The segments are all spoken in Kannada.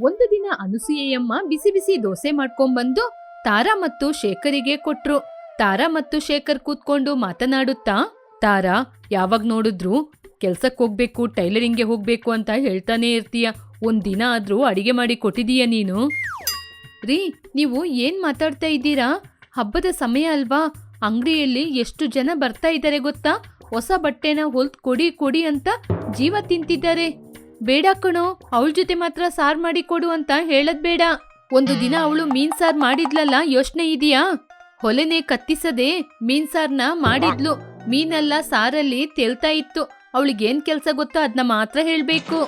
ಒಂದು ದಿನ ಅನುಸೂಯೆಯಮ್ಮ ಬಿಸಿ ಬಿಸಿ ದೋಸೆ ಮಾಡ್ಕೊಂಡ್ಬಂದು ತಾರಾ ಮತ್ತು ಶೇಖರಿಗೆ ಕೊಟ್ರು. ತಾರಾ ಮತ್ತು ಶೇಖರ್ ಕೂತ್ಕೊಂಡು ಮಾತನಾಡುತ್ತಾ, ತಾರಾ, ಯಾವಾಗ ನೋಡಿದ್ರು ಕೆಲ್ಸಕ್ಕೆ ಹೋಗ್ಬೇಕು, ಟೈಲರಿಂಗ್ಗೆ ಹೋಗ್ಬೇಕು ಅಂತ ಹೇಳ್ತಾನೆ ಇರ್ತೀಯ. ಒಂದ್ ದಿನ ಆದ್ರೂ ಅಡಿಗೆ ಮಾಡಿ ಕೊಟ್ಟಿದೀಯ ನೀನು? ರೀ, ನೀವು ಏನ್ ಮಾತಾಡ್ತಾ ಇದ್ದೀರಾ? ಹಬ್ಬದ ಸಮಯ ಅಲ್ವಾ? ಅಂಗಡಿಯಲ್ಲಿ ಎಷ್ಟು ಜನ ಬರ್ತಾ ಇದ್ದಾರೆ ಗೊತ್ತಾ? ಹೊಸ ಬಟ್ಟೆನ ಹೊಲ್ದ್ ಕೊಡಿ ಕೊಡಿ ಅಂತ ಜೀವ ತಿಂತಿದ್ದಾರೆ. ಬೇಡ ಕಣೋ, ಅವಳ ಜೊತೆ ಮಾತ್ರ ಸಾರ್ ಮಾಡಿ ಕೊಡು ಅಂತ ಹೇಳದ್ ಬೇಡ. ಒಂದು ದಿನ ಅವಳು ಮೀನ್ ಸಾರ್ ಮಾಡಿದ್ಲಲ್ಲ, ಯೋಚನೆ ಇದೆಯಾ? ಹೊಲೆನೆ ಕತ್ತಿಸದೆ ಮೀನ್ ಸಾರ್ನ ಮಾಡಿದ್ಲು. ಮೀನೆಲ್ಲ ಸಾರಲ್ಲಿ ತೆಲ್ತಾ ಇತ್ತು. ಅವಳಿಗೇನ್ ಕೆಲ್ಸ ಗೊತ್ತೋ ಅದನ್ನ ಮಾತ್ರ ಹೇಳ್ಬೇಕು.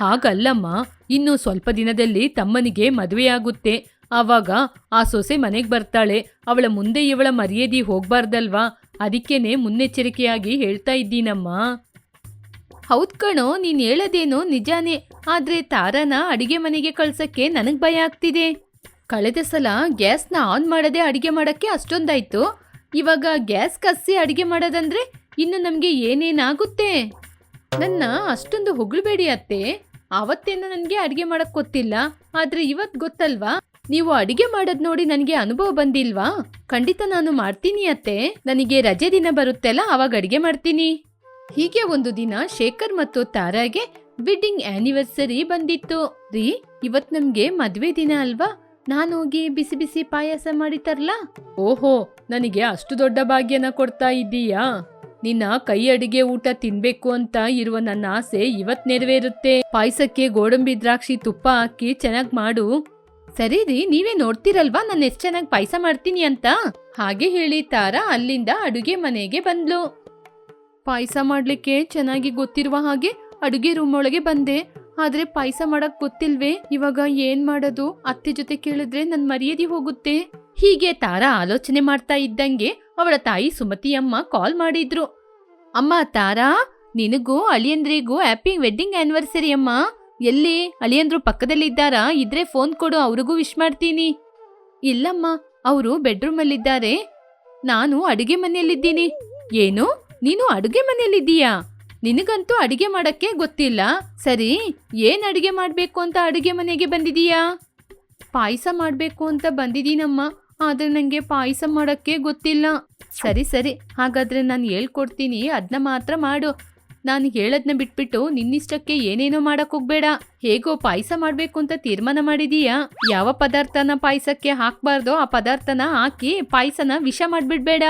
ಹಾಗಲ್ಲಮ್ಮ, ಇನ್ನು ಸ್ವಲ್ಪ ದಿನದಲ್ಲಿ ತಮ್ಮನಿಗೆ ಮದುವೆಯಾಗುತ್ತೆ ಆವಾಗ ಆ ಸೊಸೆ ಮನೆಗ್ ಬರ್ತಾಳೆ. ಅವಳ ಮುಂದೆ ಇವಳ ಮರ್ಯಾದಿ ಹೋಗ್ಬಾರ್ದಲ್ವಾ? ಅದಕ್ಕೇನೆ ಮುನ್ನೆಚ್ಚರಿಕೆಯಾಗಿ ಹೇಳ್ತಾ ಇದ್ದೀನಮ್ಮ. ಹೌದ್ ಕಣೋ, ನೀನ್ ಹೇಳೋದೇನೋ ನಿಜಾನೇ, ಆದ್ರೆ ತಾರನ ಅಡಿಗೆ ಮನೆಗೆ ಕಳ್ಸಕ್ಕೆ ನನಗ್ ಭಯ ಆಗ್ತಿದೆ. ಕಳೆದ ಸಲ ಗ್ಯಾಸ್ನ ಆನ್ ಮಾಡದೆ ಅಡಿಗೆ ಮಾಡಕ್ಕೆ ಅಷ್ಟೊಂದಾಯ್ತು. ಇವಾಗ ಗ್ಯಾಸ್ ಕಸಿ ಅಡಿಗೆ ಮಾಡೋದಂದ್ರೆ ಇನ್ನು ನಮ್ಗೆ ಏನೇನಾಗುತ್ತೆ? ನನ್ನ ಅಷ್ಟೊಂದು ಹೊಗಳಬೇಡಿ ಅತ್ತೆ. ಆವತ್ತೇನು ನನಗೆ ಅಡಿಗೆ ಮಾಡಕ್ ಗೊತ್ತಿಲ್ಲ. ಆದ್ರೆ ಇವತ್ ಗೊತ್ತಲ್ವಾ? ನೀವು ಅಡಿಗೆ ಮಾಡೋದ್ ನೋಡಿ ನನಗೆ ಅನುಭವ ಬಂದಿಲ್ವಾ? ಖಂಡಿತ ನಾನು ಮಾಡ್ತೀನಿ ಅತ್ತೆ. ನನಗೆ ರಜೆ ದಿನ ಬರುತ್ತೆಲ್ಲ, ಅವಾಗ ಅಡಿಗೆ ಮಾಡ್ತೀನಿ. ಹೀಗೆ ಒಂದು ದಿನ ಶೇಖರ್ ಮತ್ತು ತಾರಾಗೆ ವೆಡ್ಡಿಂಗ್ ಆನಿವರ್ಸರಿ ಬಂದಿತ್ತು. ರೀ, ಇವತ್ ನಮ್ಗೆ ಮದ್ವೆ ದಿನ ಅಲ್ವಾ? ನಾನು ಹೋಗಿ ಬಿಸಿ ಬಿಸಿ ಪಾಯಸ ಮಾಡಿ ತರ್ಲಾ? ಓಹೋ, ನನಗೆ ಅಷ್ಟು ದೊಡ್ಡ ಭಾಗ್ಯನ ಕೊಡ್ತಾ ಇದ್ದೀಯಾ? ನಿನ್ನ ಕೈ ಅಡಿಗೆ ಊಟ ತಿನ್ಬೇಕು ಅಂತ ಇರುವ ನನ್ನ ಆಸೆ ಇವತ್ ನೆರವೇರುತ್ತೆ. ಪಾಯಸಕ್ಕೆ ಗೋಡಂಬಿ ದ್ರಾಕ್ಷಿ ತುಪ್ಪ ಹಾಕಿ ಚೆನ್ನಾಗ್ ಮಾಡು. ಸರಿ ರೀ, ನೀವೇ ನೋಡ್ತಿರಲ್ವಾ ನಾನು ಎಷ್ಟು ಚೆನ್ನಾಗಿ ಪಾಯಸ ಮಾಡ್ತೀನಿ ಅಂತ? ಹಾಗೆ ಹೇಳಿ ತಾರಾ ಅಲ್ಲಿಂದ ಅಡುಗೆ ಮನೆಗೆ ಬಂದ್ಲು. ಪಾಯಸ ಮಾಡ್ಲಿಕ್ಕೆ ಚೆನ್ನಾಗಿ ಗೊತ್ತಿರುವ ಹಾಗೆ ಅಡುಗೆ ರೂಮ್ ಒಳಗೆ ಬಂದೆ. ಆದ್ರೆ ಪಾಯಸ ಮಾಡಕ್ ಗೊತ್ತಿಲ್ವೇ? ಇವಾಗ ಏನ್ ಮಾಡೋದು? ಅತ್ತೆ ಜೊತೆ ಕೇಳಿದ್ರೆ ನನ್ ಮರ್ಯಾದೆ ಹೋಗುತ್ತೆ. ಹೀಗೆ ತಾರಾ ಆಲೋಚನೆ ಮಾಡ್ತಾ ಇದ್ದಂಗೆ ಅವಳ ತಾಯಿ ಸುಮತಿ ಅಮ್ಮ ಕಾಲ್ ಮಾಡಿದ್ರು. ಅಮ್ಮ ತಾರಾ, ನಿನಗೂ ಅಳಿಯಂದ್ರಿಗೂ ಹ್ಯಾಪಿ ವೆಡ್ಡಿಂಗ್ ಆನಿವರ್ಸರಿ ಅಮ್ಮ. ಎಲ್ಲಿ? ಅಳಿಯಂದ್ರು ಪಕ್ಕದಲ್ಲಿದ್ದಾರಾ? ಇದ್ರೆ ಫೋನ್ ಕೊಡು, ಅವ್ರಿಗೂ ವಿಶ್ ಮಾಡ್ತೀನಿ. ಇಲ್ಲಮ್ಮ, ಅವರು ಬೆಡ್ರೂಮಲ್ಲಿದ್ದಾರೆ ನಾನು ಅಡುಗೆ ಮನೆಯಲ್ಲಿದ್ದೀನಿ. ಏನು? ನೀನು ಅಡುಗೆ ಮನೆಯಲ್ಲಿದ್ದೀಯಾ? ನಿನಗಂತೂ ಅಡುಗೆ ಮಾಡಕ್ಕೆ ಗೊತ್ತಿಲ್ಲ. ಸರಿ, ಏನ್ ಅಡುಗೆ ಮಾಡಬೇಕು ಅಂತ ಅಡುಗೆ ಮನೆಗೆ ಬಂದಿದೀಯಾ? ಪಾಯಸ ಮಾಡಬೇಕು ಅಂತ ಬಂದಿದ್ದೀನಮ್ಮ ಆದ್ರೆ ನಂಗೆ ಪಾಯಸ ಮಾಡಕ್ಕೆ ಗೊತ್ತಿಲ್ಲ. ಸರಿ ಸರಿ, ಹಾಗಾದ್ರೆ ನಾನು ಹೇಳ್ಕೊಡ್ತೀನಿ ಅದನ್ನ ಮಾತ್ರ ಮಾಡು. ನಾನು ಹೇಳದ್ನ ಬಿಟ್ಬಿಟ್ಟು ನಿನ್ನಿಷ್ಟಕ್ಕೆ ಏನೇನೋ ಮಾಡಕ್ ಹೋಗ್ಬೇಡ. ಹೇಗೋ ಪಾಯಸ ಮಾಡ್ಬೇಕು ಅಂತ ತೀರ್ಮಾನ ಮಾಡಿದೀಯಾ? ಯಾವ ಪದಾರ್ಥನ ಪಾಯಸಕ್ಕೆ ಹಾಕ್ಬಾರ್ದೋ ಆ ಪದಾರ್ಥನ ಹಾಕಿ ಪಾಯಸನ ವಿಷ ಮಾಡ್ಬಿಡ್ಬೇಡ.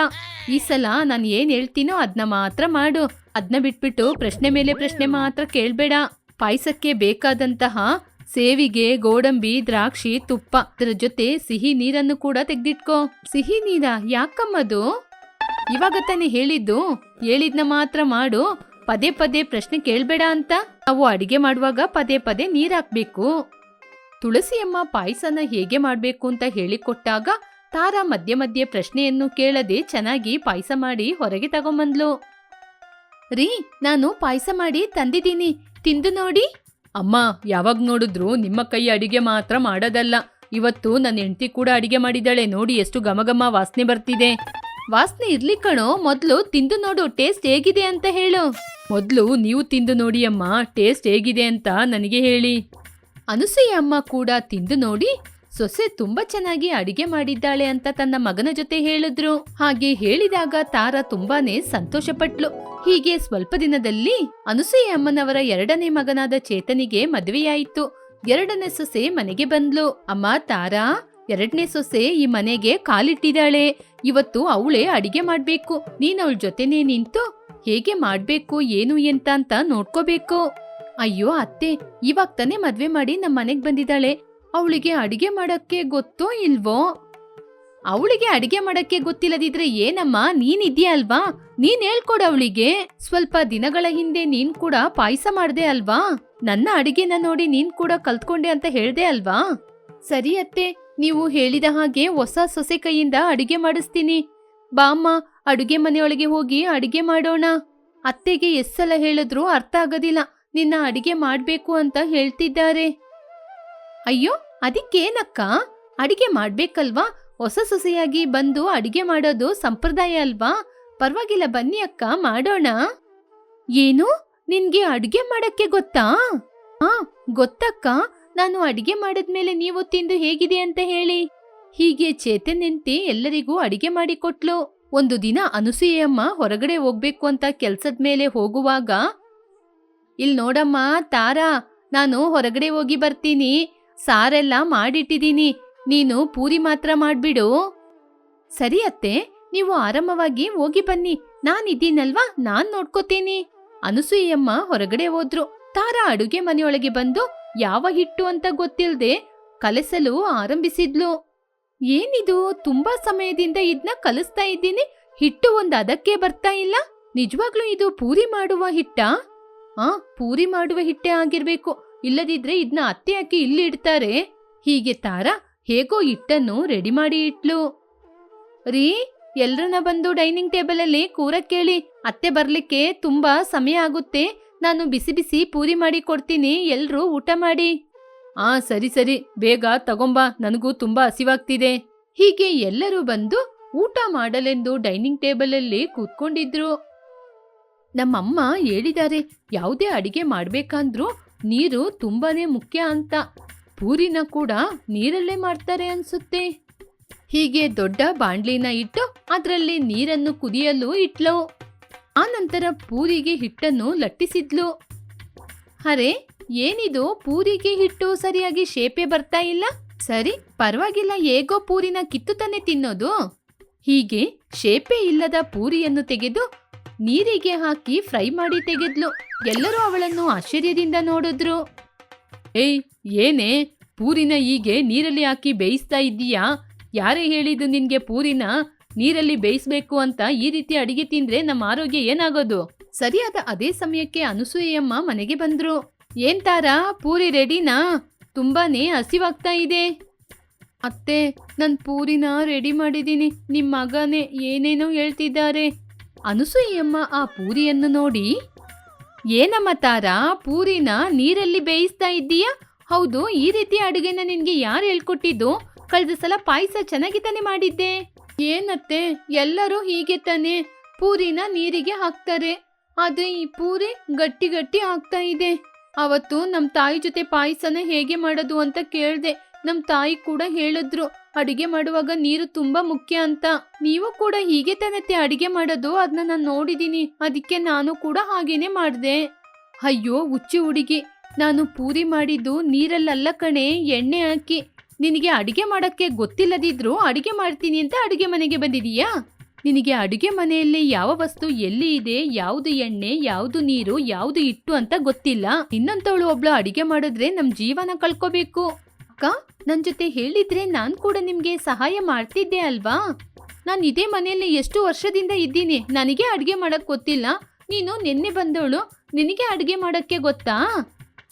ಈ ಸಲ ನಾನು ಏನ್ ಹೇಳ್ತೀನೋ ಅದನ್ನ ಮಾತ್ರ ಮಾಡು. ಅದನ್ನ ಬಿಟ್ಬಿಟ್ಟು ಪ್ರಶ್ನೆ ಮೇಲೆ ಪ್ರಶ್ನೆ ಮಾತ್ರ ಕೇಳ್ಬೇಡ. ಪಾಯಸಕ್ಕೆ ಬೇಕಾದಂತಹ ಸೇವಿಗೆ, ಗೋಡಂಬಿ, ದ್ರಾಕ್ಷಿ, ತುಪ್ಪ ಅದರ ಜೊತೆ ಸಿಹಿ ನೀರನ್ನು ಕೂಡ ತೆಗ್ದಿಟ್ಕೋ. ಸಿಹಿ ನೀರ ಯಾಕಮ್ಮದು? ಇವಾಗ ತಾನೇ ಹೇಳಿದ್ದು. ಹೇಳಿದ್ನ ಮಾತ್ರ ಮಾಡು. ಪದೇ ಪದೇ ಪ್ರಶ್ನೆ ಕೇಳ್ಬೇಡ ಅಂತ? ನಾವು ಅಡಿಗೆ ಮಾಡುವಾಗ ಪದೇ ಪದೇ ನೀರ್ ಹಾಕ್ಬೇಕು ತುಳಸಿಯಮ್ಮ ಪಾಯಸನ ಹೇಗೆ ಮಾಡಬೇಕು ಅಂತ ಹೇಳಿಕೊಟ್ಟಾಗ ತಾರಾ ಮಧ್ಯೆ ಮಧ್ಯೆ ಪ್ರಶ್ನೆಯನ್ನು ಕೇಳದೆ ಚೆನ್ನಾಗಿ ಪಾಯಸ ಮಾಡಿ ಹೊರಗೆ ತಗೊಂಬಂದ್ಲು. ರೀ, ನಾನು ಪಾಯಸ ಮಾಡಿ ತಂದಿದ್ದೀನಿ. ತಿಂದು ನೋಡಿ. ಅಮ್ಮ, ಯಾವಾಗ ನೋಡಿದ್ರು ನಿಮ್ಮ ಕೈ ಅಡಿಗೆ ಮಾತ್ರ ಮಾಡೋದಲ್ಲ. ಇವತ್ತು ನನ್ನ ಹೆಂಡತಿ ಕೂಡ ಅಡಿಗೆ ಮಾಡಿದ್ದಾಳೆ. ನೋಡಿ ಎಷ್ಟು ಘಮಘಮ ವಾಸನೆ ಬರ್ತಿದೆ. ವಾಸನೆ ಇರ್ಲಿ ಕಣೋ, ಮೊದಲು ತಿಂದು ನೋಡು, ಟೇಸ್ಟ್ ಹೇಗಿದೆ ಅಂತ ಹೇಳು. ಮೊದಲು ನೀವು ತಿಂದು ನೋಡಿ ಅಮ್ಮ, ಟೇಸ್ಟ್ ಹೇಗಿದೆ ಅಂತ ನನಗೆ ಹೇಳಿ. ಅನುಸೂಯ ಅಮ್ಮ ಕೂಡ ತಿಂದು ನೋಡಿ, ಸೊಸೆ ತುಂಬಾ ಚೆನ್ನಾಗಿ ಅಡಿಗೆ ಮಾಡಿದ್ದಾಳೆ ಅಂತ ತನ್ನ ಮಗನ ಜೊತೆ ಹೇಳಿದ್ರು. ಹಾಗೆ ಹೇಳಿದಾಗ ತಾರ ತುಂಬಾನೇ ಸಂತೋಷಪಟ್ಲು. ಹೀಗೆ ಸ್ವಲ್ಪ ದಿನದಲ್ಲಿ ಅನುಸೂಯ ಅಮ್ಮನವರ ಎರಡನೇ ಮಗನಾದ ಚೇತನಿಗೆ ಮದುವೆಯಾಯಿತು. ಎರಡನೇ ಸೊಸೆ ಮನೆಗೆ ಬಂದ್ಲು. ಅಮ್ಮ, ತಾರಾ? ಎರಡನೇ ಸೊಸೆ ಈ ಮನೆಗೆ ಕಾಲಿಟ್ಟಿದ್ದಾಳೆ. ಇವತ್ತು ಅವಳೇ ಅಡಿಗೆ ಮಾಡ್ಬೇಕು. ನೀನ್ ಅವಳ ಜೊತೆನೇ ನಿಂತು ಹೇಗೆ ಮಾಡ್ಬೇಕು, ಏನು ಎಂತ ಅಂತ ನೋಡ್ಕೋಬೇಕು. ಅಯ್ಯೋ ಅತ್ತೆ, ಇವಾಗ ತಾನೇ ಮದ್ವೆ ಮಾಡಿ ನಮ್ಮ ಮನೆಗ್ ಬಂದಿದ್ದಾಳೆ. ಅವಳಿಗೆ ಅಡಿಗೆ ಮಾಡಕ್ಕೆ ಗೊತ್ತೋ ಇಲ್ವೋ? ಅವಳಿಗೆ ಅಡಿಗೆ ಮಾಡಕ್ಕೆ ಗೊತ್ತಿಲ್ಲದಿದ್ರೆ ಏನಮ್ಮ, ನೀನಿದ್ಯಾ ಅಲ್ವಾ? ನೀನ್ ಹೇಳ್ಕೊಡ ಅವಳಿಗೆ. ಸ್ವಲ್ಪ ದಿನಗಳ ಹಿಂದೆ ನೀನ್ ಕೂಡ ಪಾಯಸ ಮಾಡ್ದೆ ಅಲ್ವಾ? ನನ್ನ ಅಡಿಗೆನ ನೋಡಿ ನೀನ್ ಕೂಡ ಕಲ್ತ್ಕೊಂಡೆ ಅಂತ ಹೇಳ್ದೆ ಅಲ್ವಾ? ಸರಿ ಅತ್ತೆ ನೀವು ಹೇಳಿದ ಹಾಗೆ ಹೊಸ ಸೊಸೆ ಕೈಯಿಂದ ಅಡುಗೆ ಮಾಡಿಸ್ತೀನಿ. ಬಾಮ್ಮ ಅಡುಗೆ ಮನೆಯೊಳಗೆ ಹೋಗಿ ಅಡುಗೆ ಮಾಡೋಣ. ಅತ್ತೆಗೆ ಎಸ್ಸಲ ಹೇಳಿದ್ರೂ ಅರ್ಥ ಆಗೋದಿಲ್ಲ. ನಿನ್ನ ಅಡಿಗೆ ಮಾಡಬೇಕು ಅಂತ ಹೇಳ್ತಿದ್ದಾರೆ. ಅಯ್ಯೋ, ಅದಕ್ಕೇನಕ್ಕ? ಅಡಿಗೆ ಮಾಡ್ಬೇಕಲ್ವಾ? ಹೊಸ ಸೊಸೆಯಾಗಿ ಬಂದು ಅಡಿಗೆ ಮಾಡೋದು ಸಂಪ್ರದಾಯ ಅಲ್ವಾ? ಪರವಾಗಿಲ್ಲ, ಬನ್ನಿ ಅಕ್ಕ, ಮಾಡೋಣ. ಏನು? ನಿನ್ಗೆ ಅಡುಗೆ ಮಾಡಕ್ಕೆ ಗೊತ್ತಾ? ಹಾ ಗೊತ್ತಕ್ಕ. ನಾನು ಅಡಿಗೆ ಮಾಡಿದ್ಮೇಲೆ ನೀವು ತಿಂದು ಹೇಗಿದೆ ಅಂತ ಹೇಳಿ. ಹೀಗೆ ಚೇತನ್ ಎಲ್ಲರಿಗೂ ಅಡಿಗೆ ಮಾಡಿಕೊಟ್ಲು ಒಂದು ದಿನ ಅನುಸೂಯಮ್ಮ ಹೊರಗಡೆ ಹೋಗ್ಬೇಕು ಅಂತ ಕೆಲ್ಸದ ಮೇಲೆ ಹೋಗುವಾಗ, ಇಲ್ ನೋಡಮ್ಮ, ತಾರಾ, ನಾನು ಹೊರಗಡೆ ಹೋಗಿ ಬರ್ತೀನಿ. ಸಾರೆಲ್ಲ ಮಾಡಿಟ್ಟಿದ್ದೀನಿ. ನೀನು ಪೂರಿ ಮಾತ್ರ ಮಾಡ್ಬಿಡು. ಸರಿ ಅತ್ತೆ, ನೀವು ಆರಾಮವಾಗಿ ಹೋಗಿ ಬನ್ನಿ. ನಾನಿದ್ದೀನಲ್ವಾ ನಾನ್ ನೋಡ್ಕೋತೀನಿ. ಅನುಸೂಯಮ್ಮ ಹೊರಗಡೆ ಹೋದ್ರು. ತಾರಾ ಅಡುಗೆ ಮನೆಯೊಳಗೆ ಬಂದು ಯಾವ ಹಿಟ್ಟು ಅಂತ ಗೊತ್ತಿಲ್ಲದೆ ಕಲಸಲು ಆರಂಭಿಸಿದ್ಲು. ಏನಿದು, ತುಂಬಾ ಸಮಯದಿಂದ ಇದನ್ನ ಕಲಿಸ್ತಾ ಇದ್ದೀನಿ, ಹಿಟ್ಟು ಒಂದು ಅದಕ್ಕೆ ಬರ್ತಾ ಇಲ್ಲ. ನಿಜವಾಗ್ಲೂ ಇದು ಪೂರಿ ಮಾಡುವ ಹಿಟ್ಟಾ? ಆ, ಪೂರಿ ಮಾಡುವ ಹಿಟ್ಟೆ ಆಗಿರ್ಬೇಕು. ಇಲ್ಲದಿದ್ರೆ ಇದನ್ನ ಅತ್ತೆ ಹಾಕಿ ಇಲ್ಲಿ ಇಡ್ತಾರೆ. ಹೀಗೆ ತಾರ ಹೇಗೋ ಹಿಟ್ಟನ್ನು ರೆಡಿ ಮಾಡಿ ಇಟ್ಲು. ರೀ, ಎಲ್ರನ್ನ ಬಂದು ಡೈನಿಂಗ್ ಟೇಬಲ್ ಅಲ್ಲಿ ಕೂರಕ್ ಕೇಳಿ. ಅತ್ತೆ ಬರ್ಲಿಕ್ಕೆ ತುಂಬಾ ಸಮಯ ಆಗುತ್ತೆ. ನಾನು ಬಿಸಿ ಬಿಸಿ ಪೂರಿ ಮಾಡಿ ಕೊಡ್ತೀನಿ, ಎಲ್ರೂ ಊಟ ಮಾಡಿ. ಆ, ಸರಿ ಸರಿ, ಬೇಗ ತಗೊಂಬಾ, ನನಗೂ ತುಂಬಾ ಹಸಿವಾಗ್ತಿದೆ. ಹೀಗೆ ಎಲ್ಲರೂ ಬಂದು ಊಟ ಮಾಡಲೆಂದು ಡೈನಿಂಗ್ ಟೇಬಲ್ ಅಲ್ಲಿ ಕೂತ್ಕೊಂಡಿದ್ರು. ನಮ್ಮಮ್ಮ ಹೇಳಿದ್ದಾರೆ, ಯಾವುದೇ ಅಡಿಗೆ ಮಾಡ್ಬೇಕಂದ್ರೂ ನೀರು ತುಂಬಾನೇ ಮುಖ್ಯ ಅಂತ. ಪೂರಿನ ಕೂಡ ನೀರಲ್ಲೇ ಮಾಡ್ತಾರೆ ಅನ್ಸುತ್ತೆ. ಹೀಗೆ ದೊಡ್ಡ ಬಾಂಡ್ಲಿನ ಇಟ್ಟು ಅದರಲ್ಲಿ ನೀರನ್ನು ಕುದಿಯಲು ಇಟ್ಲು ಆನಂತರ ಪೂರಿಗೆ ಹಿಟ್ಟನ್ನು ಲಟ್ಟಿಸಿದ್ಲು. ಅರೆ, ಏನಿದು? ಪೂರಿಗೆ ಹಿಟ್ಟು ಸರಿಯಾಗಿ ಶೇಪೆ ಬರ್ತಾ ಇಲ್ಲ? ಸರಿ, ಪರವಾಗಿಲ್ಲ, ಹೇಗೋ ಪೂರಿನ ಕಿತ್ತು ತಾನೆ ತಿನ್ನೋದು. ಹೀಗೆ ಶೇಪೆ ಇಲ್ಲದ ಪೂರಿಯನ್ನು ತೆಗೆದು ನೀರಿಗೆ ಹಾಕಿ ಫ್ರೈ ಮಾಡಿ ತೆಗೆದ್ಲು. ಎಲ್ಲರೂ ಅವಳನ್ನು ಆಶ್ಚರ್ಯದಿಂದ ನೋಡಿದ್ರು. ಏಯ್, ಏನೇ? ಪೂರಿನ ಹೀಗೆ ನೀರಲ್ಲಿ ಹಾಕಿ ಬೇಯಿಸ್ತಾ ಇದ್ದೀಯಾ? ಯಾರೇ ಹೇಳಿದ್ದು ನಿನ್ಗೆ ಪೂರಿನ? ನೀರಲ್ಲಿ ಬೇಯಿಸ್ಬೇಕು ಅಂತ ಈ ರೀತಿ ಅಡಿಗೆ ತಿಂದ್ರೆ ನಮ್ಮ ಆರೋಗ್ಯ ಏನಾಗೋದು? ಸರಿಯಾದ ಅದೇ ಸಮಯಕ್ಕೆ ಅನಸೂಯಮ್ಮ ಮನೆಗೆ ಬಂದ್ರು. ಏನ್ ತಾರಾ, ಪೂರಿ ರೆಡಿನಾ? ತುಂಬಾನೇ ಹಸಿವಾಗ್ತಾ ಇದೆ. ಅತ್ತೆ, ನನ್ ಪೂರಿನ ರೆಡಿ ಮಾಡಿದ್ದೀನಿ ನಿಮ್ಮ ಮಗನೇ ಏನೇನೋ ಹೇಳ್ತಿದ್ದಾರೆ. ಅನಸೂಯಮ್ಮ ಆ ಪೂರಿಯನ್ನು ನೋಡಿ. ಏನಮ್ಮ ತಾರಾ, ಪೂರಿನ ನೀರಲ್ಲಿ ಬೇಯಿಸ್ತಾ ಇದ್ದೀಯಾ? ಹೌದು, ಈ ರೀತಿ ಅಡುಗೆನ ನಿನ್ಗೆ ಯಾರು ಹೇಳ್ಕೊಟ್ಟಿದ್ದು? ಕಳೆದ ಸಲ ಪಾಯಸ ಚೆನ್ನಾಗಿ ತಾನೇ ಮಾಡಿದ್ದೆ. ಏನತ್ತೆ? ಎಲ್ಲರೂ ಹೀಗೆ ತಾನೆ. ಪೂರಿನ ನೀರಿಗೆ ಹಾಕ್ತಾರೆ. ಆದ್ರೆ ಈ ಪೂರಿ ಗಟ್ಟಿ ಗಟ್ಟಿ ಆಗ್ತಾ ಇದೆ. ಅವತ್ತು ನಮ್ ತಾಯಿ ಜೊತೆ ಪಾಯಸನ ಹೇಗೆ ಮಾಡೋದು ಅಂತ ಕೇಳ್ದೆ. ನಮ್ ತಾಯಿ ಕೂಡ ಹೇಳಿದ್ರು, ಅಡಿಗೆ ಮಾಡುವಾಗ ನೀರು ತುಂಬಾ ಮುಖ್ಯ ಅಂತ. ನೀವು ಕೂಡ ಹೀಗೆ ತಾನತ್ತೆ ಅಡಿಗೆ ಮಾಡೋದು? ಅದನ್ನ ನಾನು ನೋಡಿದೀನಿ. ಅದಕ್ಕೆ ನಾನು ಕೂಡ ಹಾಗೇನೆ ಮಾಡ್ದೆ. ಅಯ್ಯೋ, ಹುಚ್ಚಿ ಹುಡುಗಿ. ನಾನು ಪೂರಿ ಮಾಡಿದ್ದು ನೀರಲ್ಲಲ್ಲ ಕಣೆ, ಎಣ್ಣೆ ಹಾಕಿ. ನಿನಗೆ ಅಡಿಗೆ ಮಾಡಕ್ಕೆ ಗೊತ್ತಿಲ್ಲದಿದ್ರು ಅಡಿಗೆ ಮಾಡ್ತೀನಿ ಅಂತ ಅಡಿಗೆ ಮನೆಗೆ ಬಂದಿದೀಯಾ? ನಿನಗೆ ಅಡುಗೆ ಮನೆಯಲ್ಲಿ ಯಾವ ವಸ್ತು ಎಲ್ಲಿ ಇದೆ, ಯಾವುದು ಎಣ್ಣೆ, ಯಾವುದು ನೀರು, ಯಾವುದು ಇಟ್ಟು ಅಂತ ಗೊತ್ತಿಲ್ಲ. ಇನ್ನಂತವಳು ಒಬ್ಳು ಅಡಿಗೆ ಮಾಡಿದ್ರೆ ನಮ್ಮ ಜೀವನ ಕಳ್ಕೋಬೇಕು. ಅಕ್ಕ ನನ್ನ ಜೊತೆ ಹೇಳಿದ್ರೆ ನಾನು ಕೂಡ ನಿಮಗೆ ಸಹಾಯ ಮಾಡ್ತಿದ್ದೆ ಅಲ್ವಾ? ನಾನು ಇದೇ ಮನೆಯಲ್ಲಿ ಎಷ್ಟು ವರ್ಷದಿಂದ ಇದ್ದೀನಿ, ನನಗೆ ಅಡಿಗೆ ಮಾಡೋಕ್ಕೆ ಗೊತ್ತಿಲ್ಲ. ನೀನು ನಿನ್ನೆ ಬಂದವಳು, ನಿನಗೆ ಅಡಿಗೆ ಮಾಡೋಕ್ಕೆ ಗೊತ್ತಾ?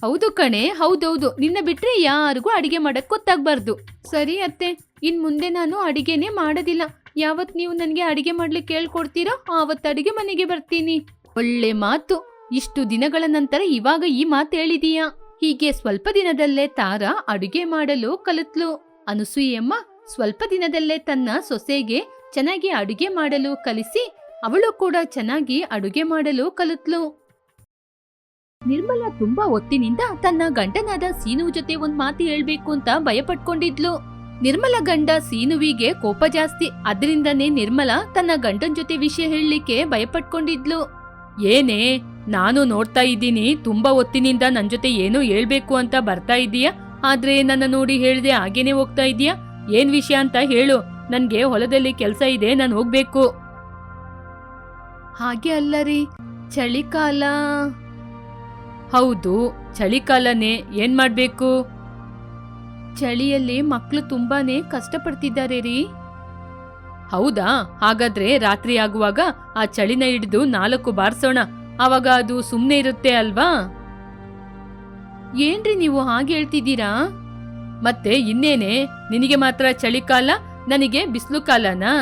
ಹೌದು ಕಣೆ, ಹೌದೌದು. ನಿನ್ನ ಬಿಟ್ರೆ ಯಾರಿಗೂ ಅಡಿಗೆ ಮಾಡಕ್ ಗೊತ್ತಾಗ್ಬಾರ್ದು. ಸರಿ ಅತ್ತೆ, ಇನ್ ಮುಂದೆ ನಾನು ಅಡಿಗೆನೆ ಮಾಡೋದಿಲ್ಲ. ಯಾವತ್ ನೀವು ನನಗೆ ಅಡಿಗೆ ಮಾಡ್ಲಿಕ್ಕೆ ಹೇಳ್ಕೊಡ್ತೀರೋ ಆವತ್ ಅಡಿಗೆ ಮನೆಗೆ ಬರ್ತೀನಿ. ಒಳ್ಳೆ ಮಾತು. ಇಷ್ಟು ದಿನಗಳ ನಂತರ ಇವಾಗ ಈ ಮಾತು ಹೇಳಿದೀಯಾ? ಹೀಗೆ ಸ್ವಲ್ಪ ದಿನದಲ್ಲೇ ತಾರಾ ಅಡುಗೆ ಮಾಡಲು ಕಲಿತ್ಲು. ಅನಸೂಯಮ್ಮ ಸ್ವಲ್ಪ ದಿನದಲ್ಲೇ ತನ್ನ ಸೊಸೆಗೆ ಚೆನ್ನಾಗಿ ಅಡುಗೆ ಮಾಡಲು ಕಲಿಸಿ, ಅವಳು ಕೂಡ ಚೆನ್ನಾಗಿ ಅಡುಗೆ ಮಾಡಲು ಕಲಿತ್ಲು. ನಿರ್ಮಲಾ ತುಂಬಾ ಒತ್ತಿನಿಂದ ತನ್ನ ಗಂಡನಾದ ಸೀನು ಜೊತೆ ಒಂದ್ ಮಾತು ಹೇಳ್ಬೇಕು ಅಂತ ಭಯಪಟ್ಕೊಂಡಿದ್ಲು. ನಿರ್ಮಲ ಗಂಡ ಸೀನುವಿಗೆ ಕೋಪ ಜಾಸ್ತಿ, ಅದರಿಂದನೇ ನಿರ್ಮಲಾ ತನ್ನ ಗಂಡನ್ ಜೊತೆ ವಿಷಯ ಹೇಳಲಿಕ್ಕೆ ಭಯಪಟ್ಕೊಂಡಿದ್ಲು. ಏನೇ, ನಾನು ನೋಡ್ತಾ ಇದ್ದೀನಿ, ತುಂಬಾ ಒತ್ತಿನಿಂದ ನನ್ ಜೊತೆ ಏನೋ ಹೇಳ್ಬೇಕು ಅಂತ ಬರ್ತಾ ಇದೀಯಾ ಆದ್ರೆ ನನ್ನ ನೋಡಿ ಹೇಳ್ದೆ ಹಾಗೇನೆ ಹೋಗ್ತಾ ಇದೀಯಾ ಏನ್ ವಿಷಯ ಅಂತ ಹೇಳು, ನನ್ಗೆ ಹೊಲದಲ್ಲಿ ಕೆಲ್ಸ ಇದೆ, ನಾನು ಹೋಗ್ಬೇಕು. ಹಾಗೆ ಅಲ್ಲ ರೀ, ಚಳಿಕಾಲ. ಹೌದು, ಚಳಿಕಾಲನೇ ಏನ್ ಮಾಡ್ಬೇಕು? ಚಳಿಯಲ್ಲಿ ಮಕ್ಕಳು ತುಂಬಾನೇ ಕಷ್ಟಪಡ್ತಿದ್ದಾರೆ ರೀ. ಹೌದಾ? ಹಾಗಾದ್ರೆ ರಾತ್ರಿ ಆಗುವಾಗ ಆ ಚಳಿನ ಹಿಡಿದು ನಾಲ್ಕು ಬಾರಿಸೋಣ. ಅವಾಗ ಅದು ಸುಮ್ನೆ ಇರುತ್ತೆ ಅಲ್ವಾ? ಏನ್ರಿ ನೀವು ಹಾಗೆ ಹೇಳ್ತಿದ್ದೀರಾ? ಮತ್ತೆ ಇನ್ನೇನೆ, ನಿನಗೆ ಮಾತ್ರ ಚಳಿಕಾಲ, ನನಗೆ ಬಿಸಿಲು ಕಾಲನಾ?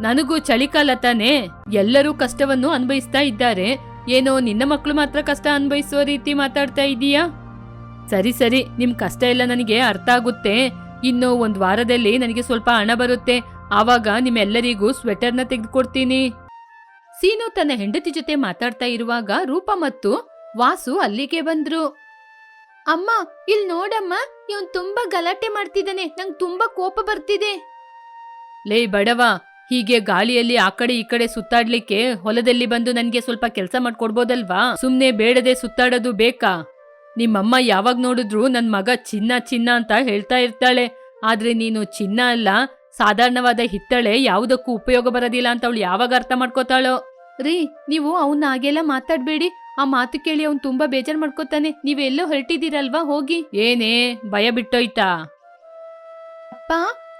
ನನಗೂ ಚಳಿಕಾಲ ತಾನೇ. ಎಲ್ಲರೂ ಕಷ್ಟವನ್ನು ಅನುಭವಿಸ್ತಾ ಇದ್ದಾರೆ. ಏನೋ ನಿನ್ನ ಮಕ್ಕಳು ಮಾತ್ರ ಕಷ್ಟ ಅನುಭವಿಸುವ ರೀತಿ ಮಾತಾಡ್ತಾ ಇದೀಯಾ? ಸರಿ ಸರಿ, ನಿಮ್ ಕಷ್ಟ ಎಲ್ಲ ನನಗೆ ಅರ್ಥ ಆಗುತ್ತೆ. ಇನ್ನು ಒಂದ್ ವಾರದಲ್ಲಿ ನನಗೆ ಸ್ವಲ್ಪ ಹಣ ಬರುತ್ತೆ. ಆವಾಗ ನಿಮ್ಮೆಲ್ಲರಿಗೂ ಸ್ವೆಟರ್ನ ತೆಗೆದುಕೊಡ್ತೀನಿ. ಸೀನು ತನ್ನ ಹೆಂಡತಿ ಜೊತೆ ಮಾತಾಡ್ತಾ ಇರುವಾಗ ರೂಪ ಮತ್ತು ವಾಸು ಅಲ್ಲಿಗೆ ಬಂದ್ರು. ಅಮ್ಮ, ಇಲ್ ನೋಡಮ್ಮ, ಇವನ್ ತುಂಬಾ ಗಲಾಟೆ ಮಾಡ್ತಿದ್ದಾನೆ. ನಂಗೆ ತುಂಬಾ ಕೋಪ ಬರ್ತಿದೆ. ಲೇ, ಬಡವ ಹೀಗೆ ಗಾಳಿಯಲ್ಲಿ ಆ ಕಡೆ ಈ ಕಡೆ ಸುತ್ತಾಡ್ಲಿಕ್ಕೆ ಹೊಲದಲ್ಲಿ ಬಂದು ನನಗೆ ಸ್ವಲ್ಪ ಕೆಲಸ ಮಾಡ್ಕೊಡ್ಬೋದಲ್ವಾ? ಸುಮ್ನೆ ಬೇಡದೆ ಸುತ್ತಾಡೋದು ಬೇಕಾ? ನಿಮ್ಮಮ್ಮ ಯಾವಾಗ ನೋಡಿದ್ರು ನನ್ ಮಗ ಚಿನ್ನ ಚಿನ್ನ ಅಂತ ಹೇಳ್ತಾ ಇರ್ತಾಳೆ. ಆದ್ರೆ ನೀನು ಚಿನ್ನ ಅಲ್ಲ, ಸಾಧಾರಣವಾದ ಹಿತ್ತಳೆ ಯಾವುದಕ್ಕೂ ಉಪಯೋಗ ಬರೋದಿಲ್ಲ ಅಂತ ಅವಳು ಯಾವಾಗ ಅರ್ಥ ಮಾಡ್ಕೋತಾಳೋ? ರೀ, ನೀವು ಅವನ್ನ ಹಾಗೆಲ್ಲ ಮಾತಾಡ್ಬೇಡಿ. ಆ ಮಾತು ಕೇಳಿ ಅವ್ನು ತುಂಬಾ ಬೇಜಾರ್ ಮಾಡ್ಕೋತಾನೆ. ನೀವೆಲ್ಲೋ ಹೊರಟಿದ್ದೀರಲ್ವಾ, ಹೋಗಿ. ಏನೇ, ಭಯ ಬಿಟ್ಟೋಯ್ತಾ? ಅಪ್ಪ,